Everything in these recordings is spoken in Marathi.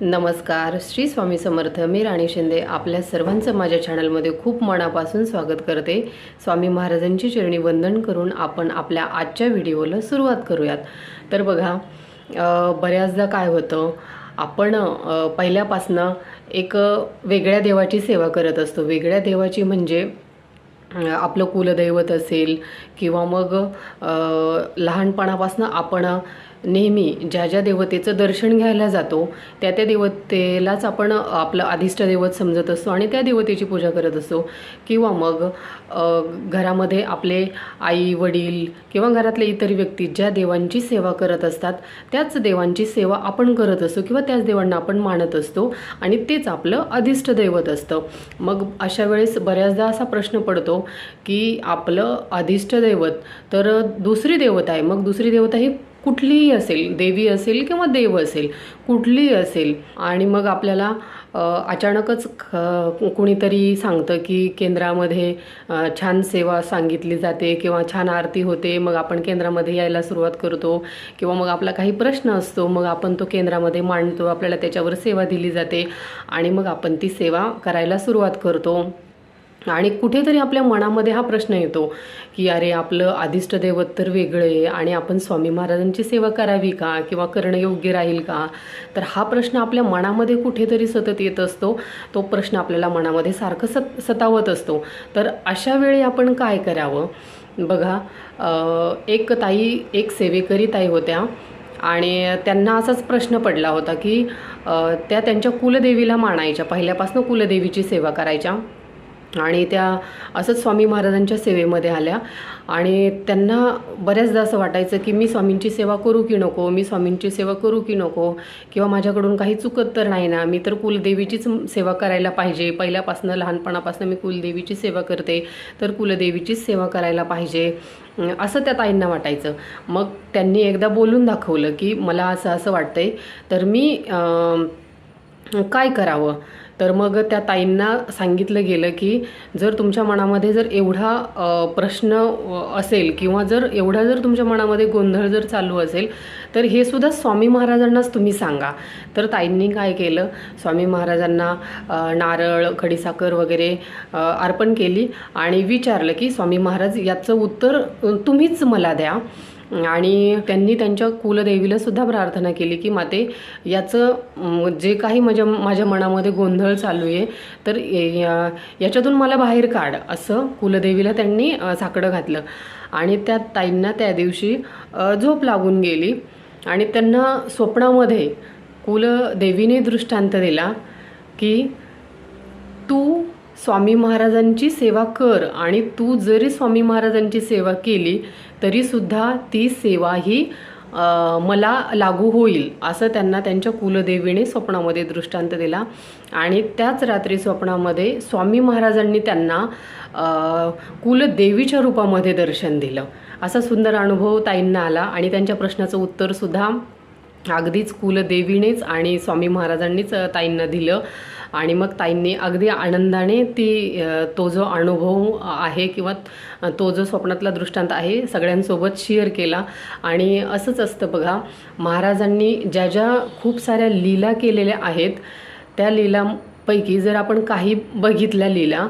नमस्कार. श्री स्वामी समर्थ. मी राणी शिंदे आपल्या सर्वांचं माझ्या चॅनलमध्ये खूप मनापासून स्वागत करते. स्वामी महाराजांची चरणी वंदन करून आपण आपल्या आजच्या व्हिडिओला सुरुवात करूयात. तर बघा बऱ्याचदा काय होतं आपण पहिल्यापासनं एक वेगळ्या देवाची सेवा करत असतो. वेगळ्या देवाची म्हणजे आपलं कुलदैवत असेल किंवा मग लहानपणापासनं लहानपणापासून आपण नेहमी ज्या ज्या देवतेचं दर्शन घ्यायला जातो त्या त्या देवतेलाच आपण आपलं अधिष्ट दैवत समजत असतो आणि त्या देवतेची पूजा करत असतो. किंवा मग घरामध्ये आपले आई वडील किंवा घरातले इतर व्यक्ती ज्या देवांची सेवा करत असतात त्याच देवांची सेवा आपण करत असतो किंवा त्याच देवांना आपण मानत असतो आणि तेच आपलं अधिष्ट दैवत असतं. मग अशा वेळेस बऱ्याचदा असा प्रश्न पडतो की आपलं अधिष्ट दैवत तर दुसरी देवता आहे. मग दुसरी देवता ही कुठलीही असेल देवी असेल किंवा देव असेल कुठलीही असेल. आणि मग आपल्याला अचानकच ख- कुणीतरी सांगतं की केंद्रामध्ये छान सेवा सांगितली जाते किंवा छान आरती होते मग आपण केंद्रामध्ये यायला सुरुवात करतो. किंवा मग आपला काही प्रश्न असतो मग आपण तो केंद्रामध्ये मांडतो आपल्याला त्याच्यावर सेवा दिली जाते. आणि मग आपण ती सेवा करायला सुरुवात करतो. आणि कुठेतरी आपल्या मनामध्ये हा प्रश्न येतो की अरे आपलं आदिष्ट दैवत तर वेगळं आहे आणि आपण स्वामी महाराजांची सेवा करावी का किंवा करणं योग्य राहील का? तर हा प्रश्न आपल्या मनामध्ये कुठेतरी सतत येत असतो. तो प्रश्न आपल्याला मनामध्ये सारखं सत सतावत असतो. तर अशा वेळी आपण काय करावं? बघा एक ताई एक सेवेकरी ताई होत्या आणि त्यांना असाच प्रश्न पडला होता की त्या त्यांच्या कुलदेवीला मानायच्या पहिल्यापासून कुलदेवीची सेवा करायच्या. आणि त्या असंच स्वामी महाराजांच्या सेवेमध्ये आल्या. आणि त्यांना बऱ्याचदा असं वाटायचं की मी स्वामींची सेवा करू की नको मी स्वामींची सेवा करू की नको किंवा माझ्याकडून काही चुकत तर नाही ना मी तर कुलदेवीचीच सेवा करायला पाहिजे. पहिल्यापासून लहानपणापासून मी कुलदेवीची सेवा करते तर कुलदेवीचीच सेवा करायला पाहिजे. असं त्या ताईंना वाटायचं. मग त्यांनी एकदा बोलून दाखवलं की मला असं असं वाटतंय तर मी काय करावं? तर मग त्या ताईंना सांगितलं गेलं की जर तुमच्या मनामध्ये जर एवढा प्रश्न असेल किंवा जर एवढा जर तुमच्या मनामध्ये गोंधळ जर चालू असेल तर हे सुद्धा स्वामी महाराजांनाच तुम्ही सांगा. तर ताईंनी काय केलं? स्वामी महाराजांना नारळ खडीसाखर वगैरे अर्पण केली आणि विचारलं की स्वामी महाराज याचं उत्तर तुम्हीच मला द्या. आणि त्यांनी त्यांच्या कुलदेवीला सुद्धा प्रार्थना केली की माते याचं जे काही माझ्या माझ्या मनामध्ये गोंधळ चालू आहे तर या- याच्यातून मला बाहेर काढ असं कुलदेवीला त्यांनी साकडं घातलं. आणि त्या ताईंना त्या दिवशी झोप लागून गेली. आणि त्यांना स्वप्नामध्ये कुलदेवीने दृष्टांत दिला की तू स्वामी महाराजांची सेवा कर आणि तू जरी स्वामी महाराजांची सेवा केली तरीसुद्धा ती सेवा ही मला लागू होईल असं त्यांना त्यांच्या कुलदेवीने स्वप्नामध्ये दृष्टांत दिला. आणि त्याच रात्री स्वप्नामध्ये स्वामी महाराजांनी त्यांना कुलदेवीच्या रूपामध्ये दर्शन दिलं. असा सुंदर अनुभव ताईंना आला आणि त्यांच्या प्रश्नाचं उत्तरसुद्धा अगदीच कुलदेवीनेच आणि स्वामी महाराजांनीच ताईंना दिलं. आणि मग ताईंनी अगदी आनंदाने ती तो जो अनुभव आहे किंवा तो जो स्वप्नातला दृष्टांत आहे सगळ्यांसोबत शेअर केला. आणि असंच असतं बघा महाराजांनी ज्या ज्या खूप साऱ्या लीला केलेल्या आहेत त्या लीलांपैकी जर आपण काही बघितल्या लीला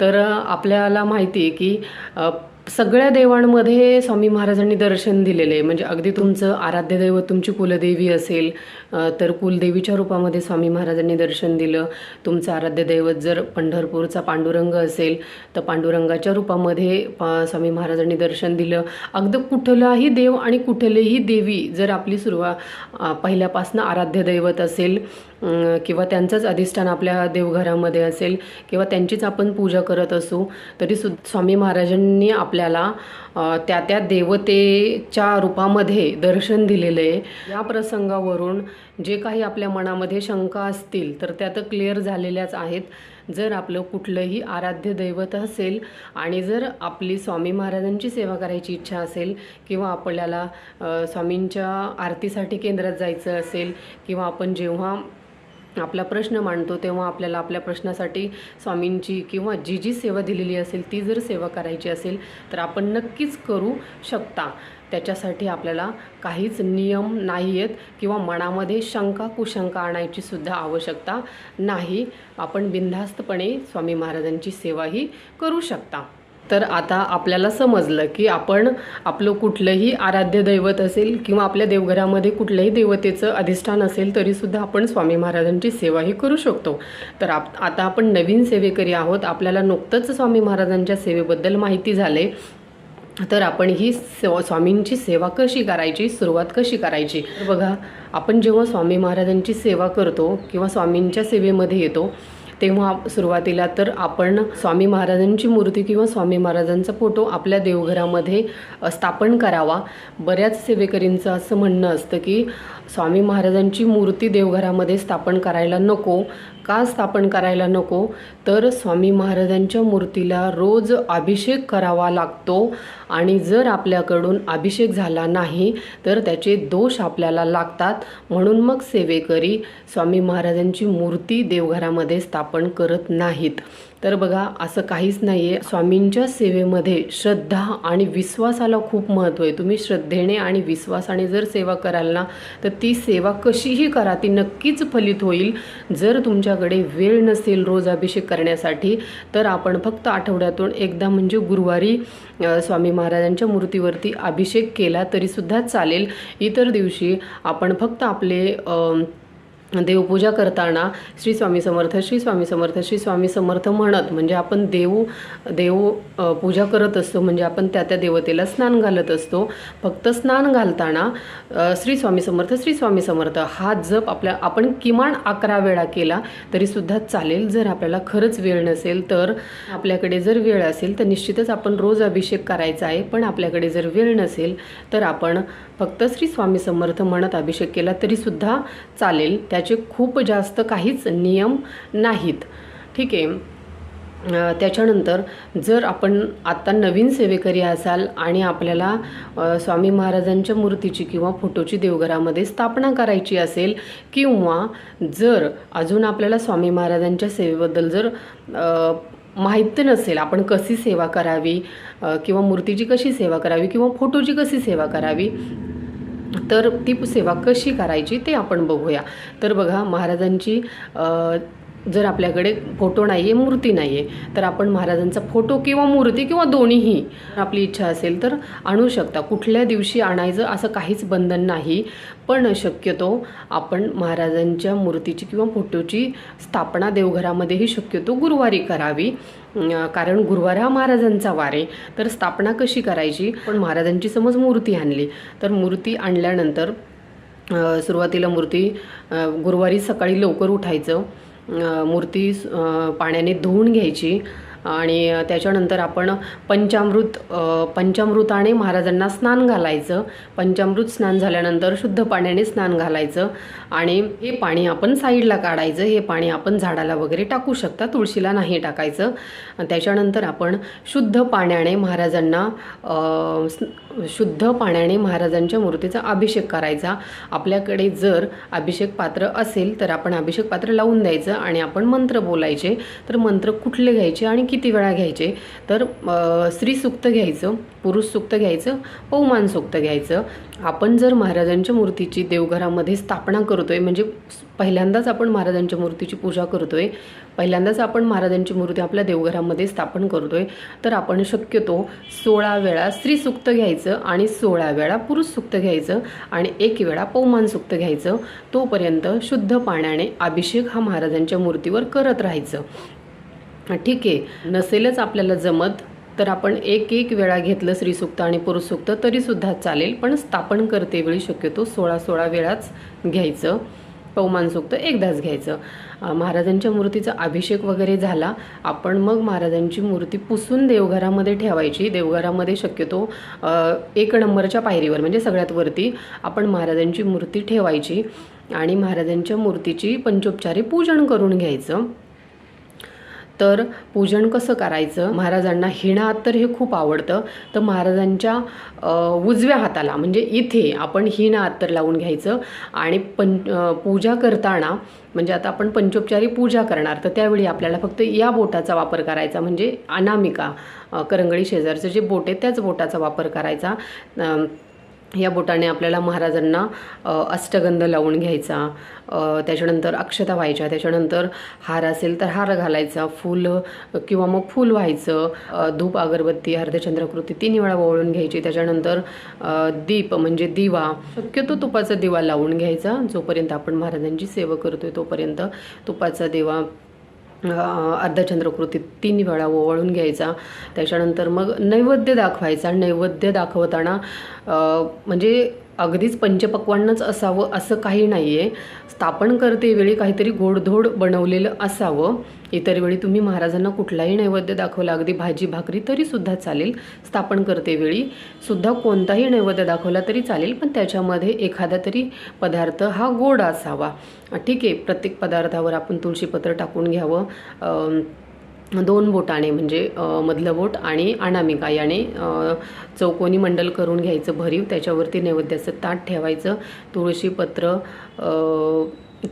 तर आपल्याला माहिती आहे की सगळ्या देवांमध्ये स्वामी महाराजांनी दर्शन दिलेले आहे. म्हणजे अगदी तुमचं आराध्य दैवत तुमची कुलदेवी असेल तर कुलदेवीच्या रूपामध्ये स्वामी महाराजांनी दर्शन दिलं. तुमचं आराध्य दैवत जर पंढरपूरचा पांडुरंग असेल तर पांडुरंगाच्या रूपामध्ये प- स्वामी महाराजांनी दर्शन दिलं. अगदी कुठलाही देव आणि कुठलीही देवी जर आपली सुरुवात पहिल्यापासनं आराध्य दैवत असेल किंवा त्यांचंच अधिष्ठान आपल्या देवघरामध्ये असेल किंवा त्यांचीच आपण पूजा करत असू तरी सु स्वामी महाराजांनी आपल्याला त्या त्या देवतेच्या रूपामध्ये दर्शन दिलेलं आहे. या प्रसंगावरून जे काही आपल्या मनामध्ये शंका असतील तर त्या तर क्लिअर झालेल्याच आहेत. जर आपलं कुठलंही आराध्य दैवत असेल आणि जर आपली स्वामी महाराजांची सेवा करायची इच्छा असेल किंवा आपल्याला स्वामींच्या आरतीसाठी केंद्रात जायचं असेल किंवा आपण जेव्हा आपला प्रश्न मांडतो तेव्हा आपल्याला आपल्या प्रश्नासाठी स्वामींची किंवा जी जी सेवा दिलेली असेल ती जर सेवा करायची असेल तर आपण नक्कीच करू शकता. त्याच्यासाठी आपल्याला काहीच नियम नाही आहेत किंवा मनामध्ये शंका कुशंका आणायची सुद्धा आवश्यकता नाही. आपण बिनधास्तपणे स्वामी महाराजांची सेवाही करू शकता. तर आता आपल्याला समजलं की आपण आपलं कुठलंही आराध्य दैवत असेल किंवा आपल्या देवघरामध्ये कुठल्याही देवतेचं अधिष्ठान असेल तरीसुद्धा आपण स्वामी महाराजांची सेवाही करू शकतो. तर आप आता आपण नवीन सेवेकरी आहोत. आपल्याला नुकतंच स्वामी महाराजांच्या सेवेबद्दल माहिती झाले. तर आपण ही सेवा स्वामींची सेवा कशी करायची? सुरुवात कशी करायची? बघा आपण जेव्हा स्वामी महाराजांची सेवा करतो किंवा स्वामींच्या सेवेमध्ये येतो तेव्हा सुरुवातीला तर आपण स्वामी महाराजांची मूर्ती किंवा स्वामी महाराजांचा फोटो आपल्या देवघरामध्ये स्थापन करावा. बऱ्याच सेवेकरींचं असं म्हणणं असतं की स्वामी महाराजांची मूर्ती देवघरामध्ये स्थापन करायला नको का स्थापन करायला नको? तर स्वामी महाराजांच्या मूर्तीला रोज अभिषेक करावा लागतो आणि जर आपल्याकडून अभिषेक झाला नाही तर त्याचे दोष आपल्याला लागतात. म्हणून मग सेवेकरी स्वामी महाराजांची मूर्ती देवघरामध्ये स्थापन करत नाहीत. तर बघा असं काहीच नाही आहे स्वामींच्या सेवेमध्ये श्रद्धा आणि विश्वासाला खूप महत्त्व आहे. तुम्ही श्रद्धेने आणि विश्वासाने जर सेवा कराल ना तर ती सेवा कशीही करा ती नक्कीच फलित होईल. जर तुमच्या तुमच्याकडे वेळ नसेल रोज अभिषेक करण्यासाठी तर आपण फक्त आठवड्यातून एकदा म्हणजे गुरुवारी स्वामी महाराजांच्या मूर्तीवरती अभिषेक केला तरीसुद्धा चालेल. इतर दिवशी आपण फक्त आपले देवपूजा करताना श्री स्वामी समर्थ श्री स्वामी समर्थ श्री स्वामी समर्थ म्हणत म्हणजे आपण देव देव पूजा करत असतो म्हणजे आपण त्या त्या देवतेला स्नान घालत असतो. फक्त स्नान घालताना श्री स्वामी समर्थ श्री स्वामी समर्थ हा जप आपल्या आपण किमान अकरा वेळा केला तरीसुद्धा चालेल. जर आपल्याला खरंच वेळ नसेल तर आपल्याकडे जर वेळ असेल तर निश्चितच आपण रोज अभिषेक करायचा आहे. पण आपल्याकडे जर वेळ नसेल तर आपण फक्त श्री स्वामी समर्थ म्हणत अभिषेक केला तरीसुद्धा चालेल. त्या त्याचे खूप जास्त काहीच नियम नाहीत. ठीक आहे. त्याच्यानंतर जर आपण आत्ता नवीन सेवेकरी असाल आणि आपल्याला स्वामी महाराजांच्या मूर्तीची किंवा फोटोची देवघरामध्ये स्थापना करायची असेल किंवा जर अजून आपल्याला स्वामी महाराजांच्या सेवेबद्दल जर माहीत नसेल आपण कशी सेवा करावी किंवा मूर्तीची कशी सेवा करावी किंवा फोटोची कशी सेवा करावी तर ती सेवा कशी करायची ते आपण बघूया. तर बघा महाराजांची जर आपल्याकडे फोटो नाही आहे मूर्ती नाही आहे तर आपण महाराजांचा फोटो किंवा मूर्ती किंवा दोन्हीही आपली इच्छा असेल तर आणू शकता. कुठल्या दिवशी आणायचं असं काहीच बंधन नाही पण शक्यतो आपण महाराजांच्या मूर्तीची किंवा फोटोची स्थापना देवघरामध्येही शक्यतो गुरुवारी करावी. कारण गुरुवार हा महाराजांचा वार आहे. तर स्थापना कशी करायची? पण महाराजांची समज मूर्ती आणली. तर मूर्ती आणल्यानंतर सुरुवातीला मूर्ती गुरुवारी सकाळी लवकर उठायचं. मूर्ती पाण्याने धुवून घ्यायची. आणि त्याच्यानंतर आपण पंचामृत पंचामृताने महाराजांना स्नान घालायचं. पंचामृत स्नान झाल्यानंतर शुद्ध पाण्याने स्नान घालायचं आणि हे पाणी आपण साईडला काढायचं. हे पाणी आपण झाडाला वगैरे टाकू शकता तुळशीला नाही टाकायचं. त्याच्यानंतर आपण शुद्ध पाण्याने महाराजांना शुद्ध पाण्याने महाराजांच्या मूर्तीचा अभिषेक करायचा. आपल्याकडे जर अभिषेक पात्र असेल तर आपण अभिषेक पात्र लावून द्यायचं आणि आपण मंत्र बोलायचे. तर मंत्र कुठले घ्यायचे आणि किती वेळा घ्यायचे? तर स्त्री सुक्त घ्यायचं पुरुष सुक्त घ्यायचं पौमान सुक्त घ्यायचं. आपण जर महाराजांच्या मूर्तीची देवघरामध्ये स्थापना करतोय म्हणजे पहिल्यांदाच आपण महाराजांच्या मूर्तीची पूजा करतोय पहिल्यांदाच आपण महाराजांची मूर्ती आपल्या देवघरामध्ये स्थापन करतोय तर आपण शक्यतो सोळा वेळा स्त्री सुक्त घ्यायचं आणि सोळा वेळा पुरुष सुक्त घ्यायचं आणि एक वेळा पौमान सुक्त घ्यायचं. तोपर्यंत शुद्ध पाण्याने अभिषेक हा महाराजांच्या मूर्तीवर करत राहायचं. ठीक आहे. नसेलच आपल्याला जमत तर आपण एक एक वेळा घेतलं श्रीसुक्त आणि पुरुषसुक्त तरीसुद्धा चालेल. पण स्थापन करतेवेळी शक्यतो सोळा सोळा वेळाच घ्यायचं. पौमानसुक्त एकदाच घ्यायचं. महाराजांच्या मूर्तीचा अभिषेक वगैरे झाला आपण मग महाराजांची मूर्ती पुसून देवघरामध्ये ठेवायची. देवघरामध्ये शक्यतो एक नंबरच्या पायरीवर म्हणजे सगळ्यात वरती आपण महाराजांची मूर्ती ठेवायची आणि महाराजांच्या मूर्तीची पंचोपचारी पूजन करून घ्यायचं. तर पूजन कसं करायचं? महाराजांना हिणा तर हे खूप आवडतं. तर महाराजांच्या उजव्या हाताला म्हणजे इथे आपण हिणा अत्तर लावून घ्यायचं आणि पं पूजा करताना म्हणजे आता आपण पंचोपचारी पूजा करणार तर त्यावेळी आपल्याला फक्त या बोटाचा वापर करायचा म्हणजे अनामिका करंगळी शेजारचं जे बोट आहे त्याच बोटाचा वापर करायचा. या बोटाने आपल्याला महाराजांना अष्टगंध लावून घ्यायचा. त्याच्यानंतर अक्षता व्हायच्या. त्याच्यानंतर हार असेल तर हार घालायचा. फूल किंवा मग फूल व्हायचं. धूप अगरबत्ती अर्धचंद्रकृती तीन वेळा वळून घ्यायची. त्याच्यानंतर दीप म्हणजे दिवा. शक्यतो तुपाचा दिवा लावून घ्यायचा. जोपर्यंत आपण महाराजांची सेवा करतोय तोपर्यंत तुपाचा दिवा अर्धचंद्रकृतीत तीन वेळा ओवाळून घ्यायचा. त्याच्यानंतर मग नैवेद्य दाखवायचा. नैवेद्य दाखवताना म्हणजे अगदीच पंचपक्वान्नच असावं असं काही नाही आहे स्थापन करतेवेळी काहीतरी गोडधोड बनवलेलं असावं. इतर वेळी तुम्ही महाराजांना कुठलाही नैवेद्य दाखवला अगदी भाजी भाकरी तरीसुद्धा चालेल स्थापन करतेवेळी सुद्धा कोणताही नैवेद्य दाखवला तरी चालेल पण त्याच्यामध्ये एखादा तरी पदार्थ हा गोड असावा. ठीक आहे प्रत्येक पदार्थावर आपण तुळशीपत्र टाकून घ्यावं. दोन बोटाने म्हणजे मधलं बोट आणि अनामिका याने चौकोनी मंडल करून घ्यायचं भरीव. त्याच्यावरती नैवेद्याचं ताट ठेवायचं तुळशीपत्र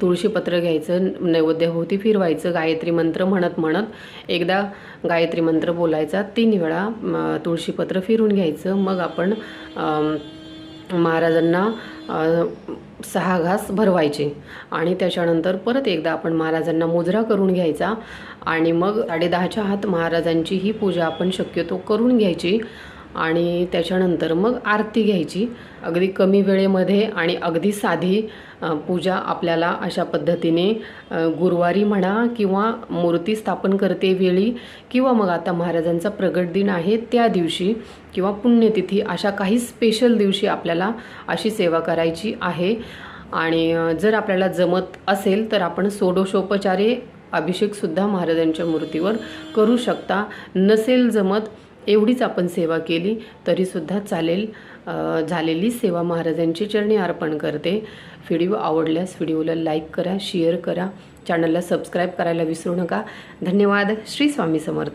तुळशीपत्र घ्यायचं नैवेद्याभोवती फिरवायचं गायत्री मंत्र म्हणत म्हणत. एकदा गायत्री मंत्र बोलायचा तीन वेळा तुळशीपत्र फिरून घ्यायचं. मग आपण महाराजांना सहा घास भरवायचे. आणि त्याच्यानंतर परत एकदा आपण महाराजांना मुजरा करून घ्यायचा. आणि मग साडेदहाच्या हात महाराजांची ही पूजा आपण शक्यतो करून घ्यायची. आणि त्याच्यानंतर मग आरती घ्यायची. अगदी कमी वेळेमध्ये आणि अगदी साधी पूजा आपल्याला अशा पद्धतीने गुरुवारी म्हणा किंवा मूर्ती स्थापन करते वेळी किंवा मग आता महाराजांचा प्रगट दिन आहे त्या दिवशी किंवा पुण्यतिथी अशा काही स्पेशल दिवशी आपल्याला अशी सेवा करायची आहे. आणि जर आपल्याला जमत असेल तर आपण सोडोशोपचारे अभिषेकसुद्धा महाराजांच्या मूर्तीवर करू शकता. नसेल जमत एवढीच आपण सेवा केली तरीसुद्धा चालेल झालेली सेवा महाराजांची चरणी अर्पण करते. व्हिडिओ आवडल्यास व्हिडिओला लाईक करा शेअर करा. चॅनलला सबस्क्राईब करायला विसरू नका. धन्यवाद. श्री स्वामी समर्थ.